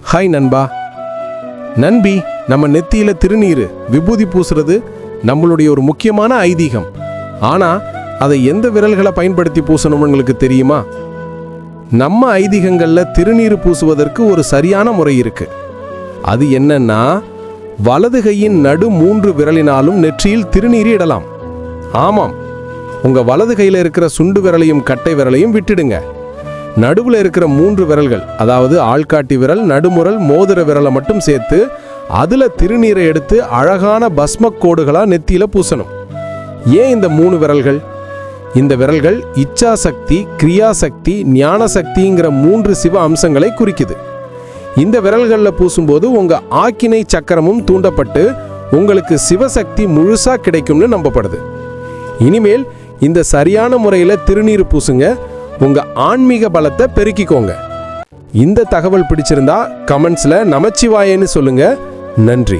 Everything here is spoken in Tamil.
ஹாய் நண்பா. நண்பி நம்ம நெத்தியில திருநீர் விபூதி பூசுறது நம்மளுடைய ஒரு முக்கியமான ஐதீகம். ஆனா அதை எந்த விரல்களை பயன்படுத்தி பூசணும்னு உங்களுக்கு தெரியுமா? நம்ம ஐதீகங்கள்ல திருநீர் பூசுவதற்கு ஒரு சரியான முறை இருக்கு. அது என்னன்னா வலது கையின் நடு மூன்று விரலினாலும் நெற்றியில் திருநீர் இடலாம். ஆமாம் உங்க வலது கையில இருக்கிற சுண்டு விரலையும் கட்டை விரலையும் விட்டுடுங்க. நடுவில் இருக்கிற மூன்று விரல்கள் அதாவது ஆள்காட்டி விரல் நடுமுரல் மோதிர விரலை மட்டும் சேர்த்து அதில் திருநீரை எடுத்து அழகான பஸ்மக் கோடுகளாக நெத்தியில் பூசணும். ஏன் இந்த மூணு விரல்கள்? இந்த விரல்கள் இச்சாசக்தி கிரியாசக்தி ஞான சக்திங்கிற மூன்று சிவ அம்சங்களை குறிக்குது. இந்த விரல்களில் பூசும்போது உங்கள் ஆக்கினை சக்கரமும் தூண்டப்பட்டு உங்களுக்கு சிவசக்தி முழுசாக கிடைக்கும்னு நம்பப்படுது. இனிமேல் இந்த சரியான முறையில் திருநீர் பூசுங்க. உங்க ஆன்மீக பலத்தை பெருக்கிக்கோங்க. இந்த தகவல் பிடிச்சிருந்தா கமெண்ட்ஸ்ல நமச்சிவாயேன்னு சொல்லுங்க. நன்றி.